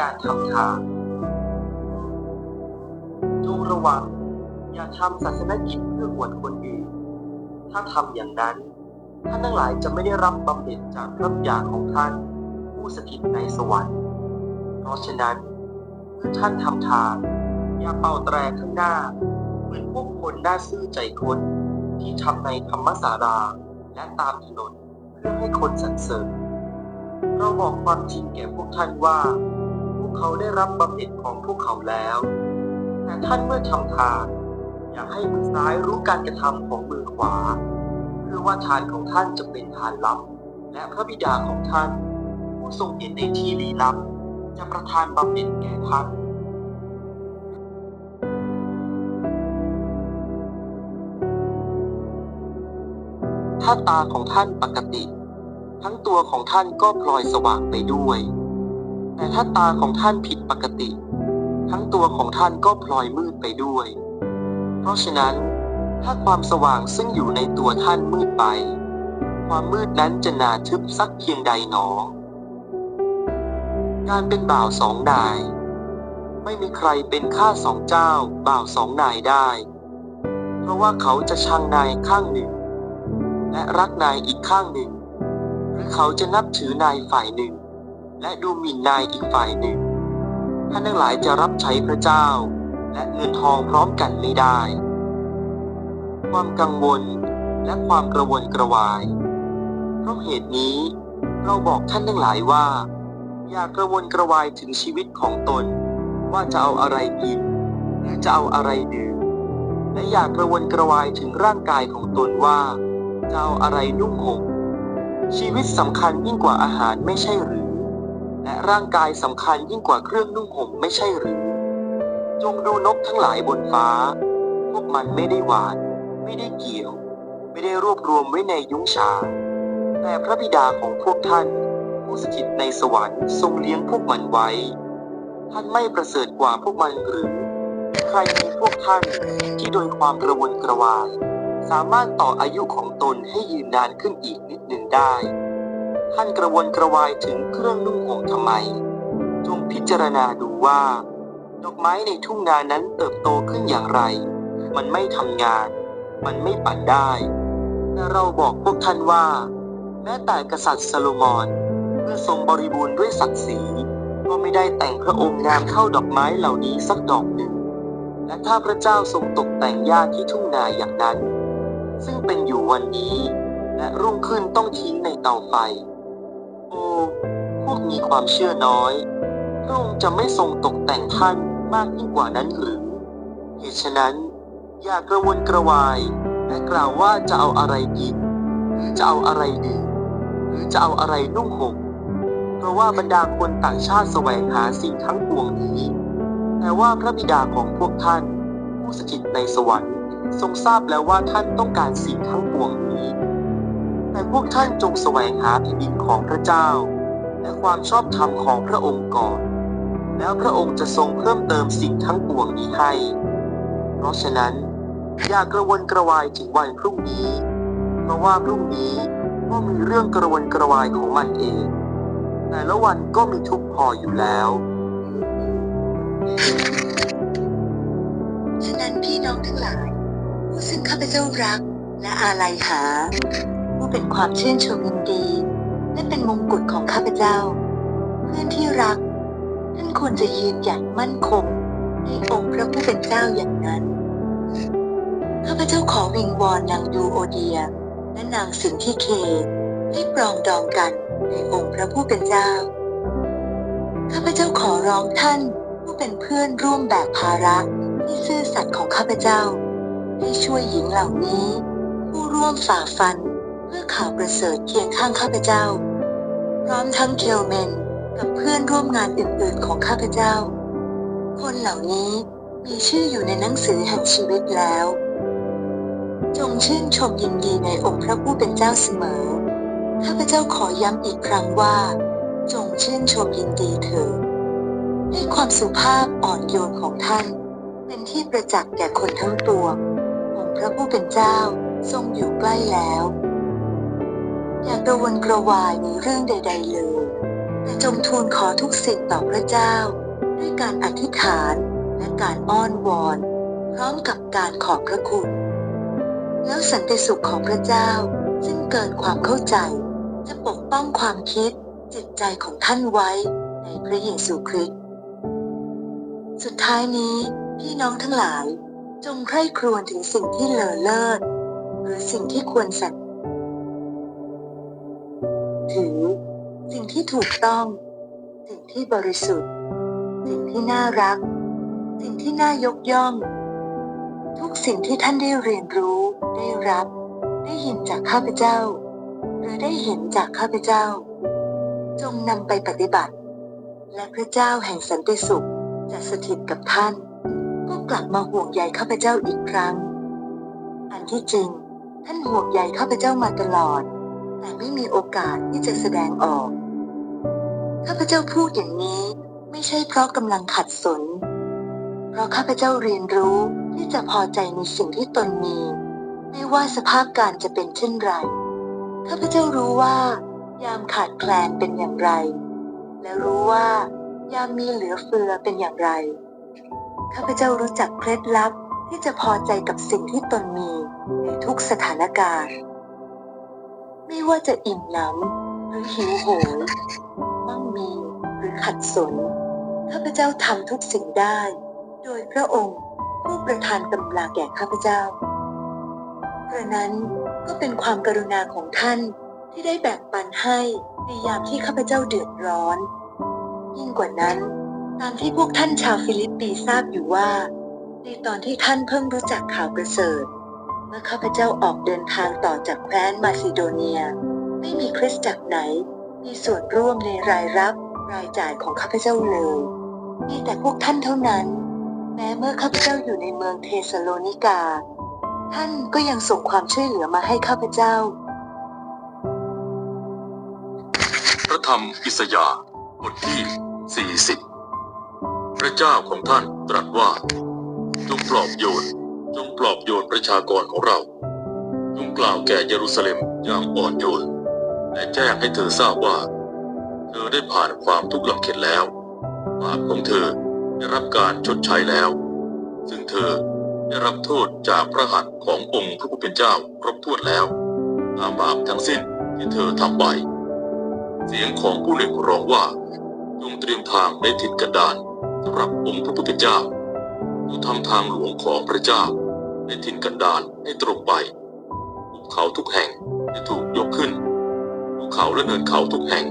การทำทานจงระวัง อย่าทำศาสนกิจเพื่ออวดคนอื่น ถ้าทำอย่างนั้น ท่านทั้งหลายจะไม่ได้รับบำเหน็จจากพระบิดาของท่าน ผู้สถิตในสวรรค์ เพราะฉะนั้นเมื่อท่านทำทาน อย่าเป่าแตรข้างหน้า เหมือนพวกคนหน้าซื่อใจคดที่ทำในธรรมศาลาและตามถนนเพื่อให้คนสรรเสริญเราบอกความจริงแก่พวกท่านว่า วกเขาได้รับบำเหน็จของพวกเขาแล้ว แต่ท่านเมื่อทำทาน อยากให้มือซ้ายรู้การกระทำของมือขวา เพื่อว่าทานของท่านจะเป็นทานลับ และพระบิดาของท่าน ผู้ทรงเห็นในที่ลี้ลับ จะประทานบำเหน็จแก่ท่านถ้าตาของท่านปกติ ทั้งตัวของท่านก็พลอยสว่างไปด้วย แต่ถ้าตาของท่านผิดปกติ ทั้งตัวของท่านก็พลอยมืดไปด้วย เพราะฉะนั้น ถ้าความสว่างซึ่งอยู่ในตัวท่านมืดไป ความมืดนั้นจะหนาทึบสักเพียงใดหนอ การเป็นบ่าวสองนาย ไม่มีใครเป็นข้าสองเจ้า บ่าวสองนายได้ เพราะว่าเขาจะชังนายข้างหนึ่ง และรักนายอีกข้างหนึ่ง หรือเขาจะนับถือนายฝ่ายหนึ่ง และดูหมิ่นนายอีกฝ่ายหนึ่ง ท่านทั้งหลายจะรับใช้พระเจ้า และเงินทองพร้อมกันไม่ได้ ความกังวลและความกระวนกระวาย เพราะเหตุนี้เราบอกท่านทั้งหลายว่า อย่ากระวนกระวายถึงชีวิตของตน ว่าจะเอาอะไรกินหรือจะเอาอะไรดื่มและอย่ากระวนกระวายถึงร่างกายของตนว่าจะเอาอะไรนุ่งห่มชีวิตสำคัญยิ่งกว่าอาหารไม่ใช่หรือ และร่างกายสำคัญยิ่งกว่าเครื่องนุ่งห่มไม่ใช่หรือ จงดูนกทั้งหลายบนฟ้า พวกมันไม่ได้หวาน ไม่ได้เกี่ยว ไม่ได้รวบรวมไว้ในยุ้งฉางแต่พระบิดาของพวกท่าน ผู้สถิตในสวรรค์ทรงเลี้ยงพวกมันไว้ ท่านไม่ประเสริฐกว่าพวกมันหรือ ใครมีพวกท่านที่โดยความกระวนกระวาย สามารถต่ออายุของตนให้ยืนนานขึ้นอีกนิดหนึ่งได้ ท่านกระวนกระวายถึงเครื่องนุ่งห่มทำไม จงพิจารณาดูว่า ดอกไม้ในทุ่งนานั้นเติบโตขึ้นอย่างไร มันไม่ทำงาน มันไม่ปั่นได้ แต่เราบอกพวกท่านว่า แม้แต่กษัตริย์ซาโลมอนเมื่อทรงบริบูรณ์ด้วยศักดิ์ศรีก็ไม่ได้แต่งพระองค์งามเท่าดอกไม้เหล่านี้สักดอกหนึ่ง และถ้าพระเจ้าทรงตกแต่งหญ้าที่ทุ่งนาอย่างนั้น ซึ่งเป็นอยู่วันนี้ และรุ่งขึ้นต้องทิ้งในเตาไฟ โอพวกมีความเชื่อน้อย พระองค์จะไม่ทรงตกแต่งท่านมากยิ่งกว่านั้นหรือเหตุฉะนั้น อย่ากระวนกระวายและกล่าวว่าจะเอาอะไรกิน หรือจะเอาอะไรดื่มหรือจะเอาอะไรนุ่งห่มเพราะว่าบรรดาคนต่างชาติแสวงหาสิ่งทั้งปวงนี้แต่ว่าพระบิดาของพวกท่าน ผู้สถิตในสวรรค์ ทรงทราบแล้วว่าท่านต้องการสิ่งทั้งปวงนี้ แต่พวกท่านจงแสวงหาแผ่นดินของพระเจ้า และความชอบธรรมของพระองค์ก่อน แล้วพระองค์จะทรงเพิ่มเติมสิ่งทั้งปวงนี้ให้ เพราะฉะนั้น อย่ากระวนกระวายถึงวันพรุ่งนี้ เพราะว่าพรุ่งนี้ก็มีเรื่องกระวนกระวายของมันเอง แต่ละวันก็มีทุกพออยู่แล้วฉะนั้นพี่น้องทั้งหลายผู้ซึ่งข้าพเจ้ารักและอาลัยหา เป็นความชื่นชมยินดี และเป็นมงกุฎของข้าพเจ้า เพื่อนที่รัก ท่านควรจะยืนหยัดมั่นคงในองค์พระผู้เป็นเจ้าอย่างนั้น ข้าพเจ้าขอวิงวอนนางดูโอเดีย และนางสินที่เคให้ปรองดองกันในองค์พระผู้เป็นเจ้า ข้าพเจ้าขอร้องท่านผู้เป็นเพื่อนร่วมแบกภาระที่ซื่อสัตย์ของข้าพเจ้า ให้ช่วยหญิงเหล่านี้ ผู้ร่วมฝ่าฟัน ข่าวประเสริฐเคียงข้างข้าพเจ้า พร้อมทั้งเคลเมนกับเพื่อนร่วมงานอื่นๆของข้าพเจ้า คนเหล่านี้มีชื่ออยู่ในหนังสือแห่งชีวิตแล้ว จงชื่นชมยินดีในองค์พระผู้เป็นเจ้าเสมอ ข้าพเจ้าขอย้ำอีกครั้งว่า จงชื่นชมยินดีเถิดให้ความสุภาพอ่อนโยนของท่าน เป็นที่ประจักษ์แก่คนทั้งปวองค์พระผู้เป็นเจ้าทรงอยู่ใกล้แล้ว อย่ากระวนกระวายในเรื่องใด ๆ เลย แต่จงทูลขอทุกสิ่งต่อพระเจ้า ด้วยการอธิษฐานและการอ้อนวอน พร้อมกับการขอบพระคุณ แล้วสันติสุขของพระเจ้าซึ่งเกินความเข้าใจ จะปกป้องความคิดจิตใจของท่านไว้ในพระเยซูคริสต์สุดท้ายนี้พี่น้องทั้งหลาย จงใคร่ครวญถึงสิ่งที่เลอเลิศหรือสิ่งที่ควรสัตย์ ถือ สิ่งที่ถูกต้อง สิ่งที่บริสุทธิ์ สิ่งที่น่ารัก สิ่งที่น่ายกย่อง ทุกสิ่งที่ท่านได้เรียนรู้ ได้รับ ได้ยินจากข้าพเจ้า หรือได้เห็นจากข้าพเจ้า จงนำไปปฏิบัติ และพระเจ้าแห่งสันติสุขจะสถิตกับท่าน ก็กลับมาห่วงใยข้าพเจ้าอีกครั้ง อันที่จริง ท่านห่วงใยข้าพเจ้ามาตลอด แต่ไม่มีโอกาสที่จะแสดงออก ข้าพเจ้าพูดอย่างนี้ไม่ใช่เพราะกำลังขัดสน เพราะข้าพเจ้าเรียนรู้ที่จะพอใจในสิ่งที่ตนมี ไม่ว่าสภาพการจะเป็นเช่นไร ข้าพเจ้ารู้ว่า ยามขาดแคลนเป็นอย่างไร และรู้ว่ายามมีเหลือเฟือเป็นอย่างไร ข้าพเจ้ารู้จักเคล็ดลับที่จะพอใจกับสิ่งที่ตนมีในทุกสถานการณ์ ไม่ว่าจะอิ่มหนำหรือหิวโหยมั่งมีหรือขัดสนข้าพเจ้าทำทุกสิ่งได้ โดยพระองค์ผู้ประทานกำลังแก่ข้าพเจ้ากระนั้นก็เป็นความกรุณาของท่านที่ได้แบ่งปันให้ในยามที่ข้าพเจ้าเดือดร้อน ยิ่งกว่านั้น ตามที่พวกท่านชาวฟิลิปปีทราบอยู่ว่า ในตอนที่ท่านเพิ่งรู้จักข่าวประเสริฐ เมื่อข้าพเจ้าออกเดินทางต่อจากแคว้นมาซิโดเนีย ไม่มีคริสตจักรไหน มีส่วนร่วมในรายรับรายจ่ายของข้าพเจ้าเลยมีแต่พวกท่านเท่านั้น แม้เมื่อข้าพเจ้าอยู่ในเมืองเทสโลนิกา ท่านก็ยังส่งความช่วยเหลือมาให้ข้าพเจ้า พระธรรมอิสยาห์บทที่ 40 พระเจ้าของท่านตรัสว่าจงปลอบโยน จงปลอบโยนประชากรของเรา จงกล่าวแก่เยรูซาเล็มอย่างอ่อนโยน และแจ้งให้เธอทราบว่า เธอได้ผ่านความทุกข์ลำเค็ญแล้วบาปของเธอได้รับการชดใช้แล้ว ซึ่งเธอได้รับโทษจากพระหัตถ์ขององค์พระผู้เป็นเจ้าครบถ้วนแล้วตามบาปทั้งสิ้นที่เธอทำไป เสียงของผู้หนึ่งร้องว่าจงเตรียมทางในถิ่นกันดารสำหรับองค์พระผู้เป็นเจ้า จงทำทางหลวงของพระเจ้าในถิ่นกันดารให้ตรงไปภูเขาทุกแห่งจะถูกยกขึ้นภูเขาและเนินเขาทุกแห่ง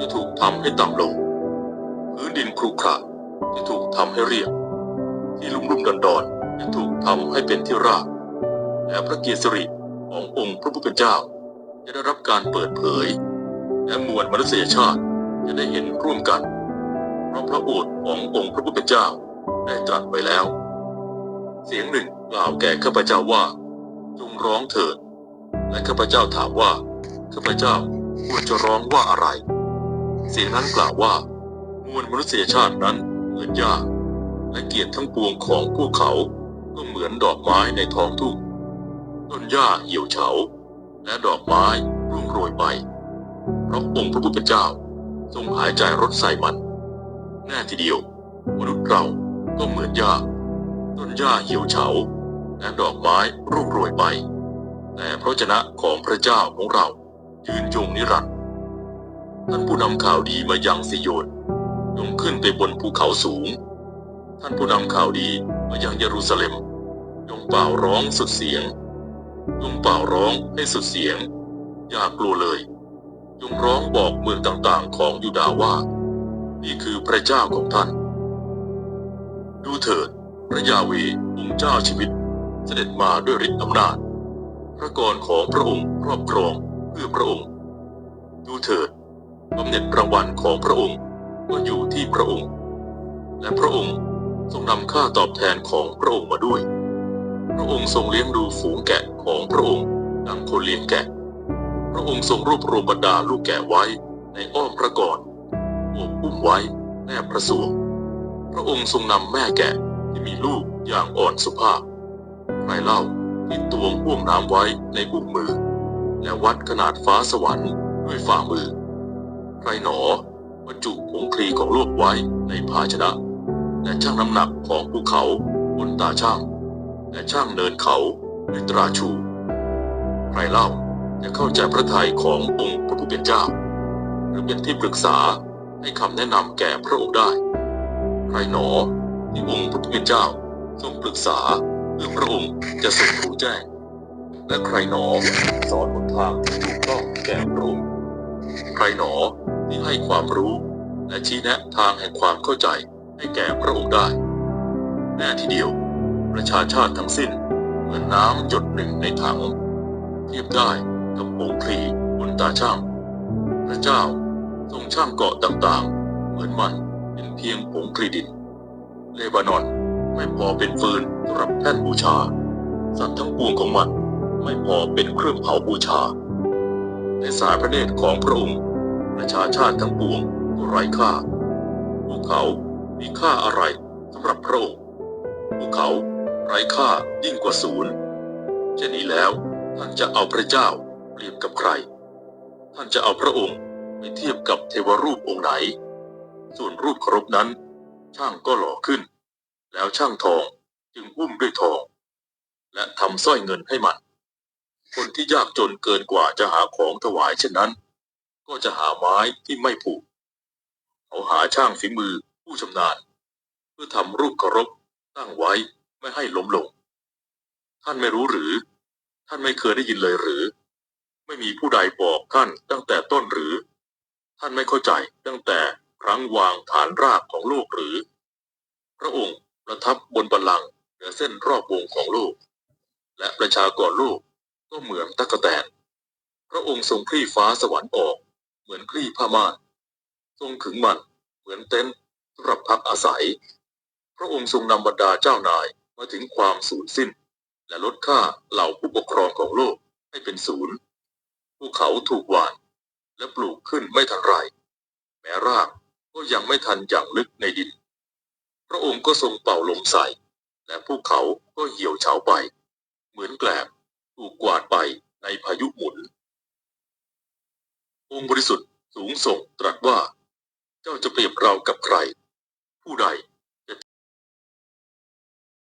จะถูกทำให้ต่ำลงพื้นดินครุขระจะถูกทำให้เรียบ ที่ลุ่มลุ่มดอนดอนๆจะถูกทำให้เป็นที่ราบและพระเกียรติสิริขององค์พระผู้เป็นเจ้า จะได้รับการเปิดเผย และมวลมนุษยชาติจะได้เห็นร่วมกัน เพราะพระโอษฐ์ขององค์พระผู้เป็นเจ้าได้ตรัสไว้แล้ว เสียงหนึ่งกล่าวแก่ข้าพเจ้าว่า จงร้องเถิด และข้าพเจ้าถามว่าข้าพเจ้าควรจะร้องว่าอะไร เสียงนั้นกล่าวว่ามวลมนุษยชาตินั้นเหมือนหญ้าและเกียรติทั้งปวงของพวกเขาก็เหมือนดอกไม้ในท้องทุ่งต้นหญ้าเหี่ยวเฉา และดอกไม้ร่วงโรยไปเพราะองค์พระผู้เป็นเจ้า ทรงหายใจรถใส่มัน แน่ทีเดียว มนุษย์เราก็เหมือนหญ้า ต้นหญ้าเหี่ยวเฉา และดอกไม้ร่วงโรยไป แต่พระเจนะของพระเจ้าของเรายืนยงนิรันดร์ท่านผู้นำข่าวดีมายังสิโยนจงขึ้นไปบนภูเขาสูง ท่านผู้นำข่าวดีมายังเยรูซาเล็มจงเป่าร้องสุดเสียงจงเป่าร้องให้สุดเสียง อย่ากลัวเลยจงร้องบอกเมืองต่างๆของยูดาห์ว่า นี่คือพระเจ้าของท่าน ดูเถิด พระยาเวองค์เจ้าชีวิต เสด็จมาด้วยฤทธิ์อำนาจ พระกรของพระองค์ครอบครองเพื่อพระองค์ ดูเถิดบำเหน็จรางวัลของพระองค์ก็อยู่ที่พระองค์ และพระองค์ทรงนำค่าตอบแทนของพระองค์มาด้วย พระองค์ทรงเลี้ยงดูฝูงแกะของพระองค์ดังคนเลี้ยงแกะ พระองค์ทรงรวบรวมบรรดาลูกแกะไว้ในอ้อมพระกรโอบอุ้มไว้แนบพระสวงพระองค์ทรงนำแม่แกะ ที่มีลูกอย่างอ่อนสุภาพ ใครเล่าที่ตวงห่วงน้ำไว้ในอุ้งมือ และวัดขนาดฟ้าสวรรค์ด้วยฝ่ามือ ใครหนอบรรจุผงคลีของโลกไว้ในภาชนะ และชั่งน้ำหนักของภูเขาบนตาช่าง และช่างเนินเขาด้วยตราชู ใครเล่าจะเข้าใจพระทัยขององค์พระผู้เป็นเจ้า หรือเป็นที่ปรึกษาให้คำแนะนำแก่พระองค์ได้ ใครหนอ ที่องค์พระผู้เป็นเจ้าทรงปรึกษาเพื่อพระองค์จะทรงรู้แจ้ง และใครหนอสอนหนทางที่ถูกต้องแก่พระองค์ใครหนอที่ให้ความรู้และชี้แนะทางแห่งความเข้าใจให้แก่พระองค์ได้ แน่ทีเดียว ประชาชาติทั้งสิ้นเหมือนน้ำหยดหนึ่งในถัง เทียบได้กับผงคลีบนตาช่าง พระเจ้าทรงช่างเกาะต่างๆ เหมือนมันเป็นเพียงผงคลีดิน เลบานอน ไม่พอเป็นฟืนสำหรับแท่นบูชา สัตว์ทั้งปวงของมันไม่พอเป็นเครื่องเผาบูชา ในสายพระเนตรของพระองค์ ประชาชาติทั้งปวงก็ไร้ค่าพวกเขา มีค่าอะไรสำหรับพระองค์พวกเขาไร้ค่ายิ่งกว่าศูนย์เช่นนี้แล้วท่านจะเอาพระเจ้าเปรียบกับใคร ท่านจะเอาพระองค์ไปเทียบกับเทวรูปองค์ไหน ส่วนรูปเคารพนั้น ช่างก็หล่อขึ้น แล้วช่างทองจึงหุ้มด้วยทอง และทำสร้อยเงินให้มัน คนที่ยากจนเกินกว่าจะหาของถวายเช่นนั้น ก็จะหาไม้ที่ไม่ผูกเขาหาช่างฝีมือผู้ชำนาญ เพื่อทำรูปเคารพตั้งไว้ไม่ให้ล้มลง ท่านไม่รู้หรือ ท่านไม่เคยได้ยินเลยหรือ ไม่มีผู้ใดบอกท่านตั้งแต่ต้นหรือ ท่านไม่เข้าใจตั้งแต่ครั้งวางฐานรากของโลกหรือ พระองค์ประทับบนบัลลังก์เหนือเส้นรอบวงของโลก และประชากรโลกก็เหมือนตะกแตน พระองค์ทรงคลี่ฟ้าสวรรค์ออก เหมือนคลี่ผ้าม่านทรงขึงมันเหมือนเต็นท์สำหรับพักอาศัย พระองค์ทรงนำบรรดาเจ้านายมาถึงความสูญสิ้น และลดค่าเหล่าผู้ปกครองของโลกให้เป็นศูนย์ภูเขาถูกหว่าน และปลูกขึ้นไม่ทันไร แม้รากก็ยังไม่ทันอย่างลึกในดิน พระองค์ก็ทรงเป่าลมใส่ และพวกเขาก็เหี่ยวเฉาไป เหมือนแกลบถูกกวาดไปในพายุหมุน องค์บริสุทธิ์สูงส่งตรัสว่า เจ้าจะเปรียบเรากับใคร ผู้ใด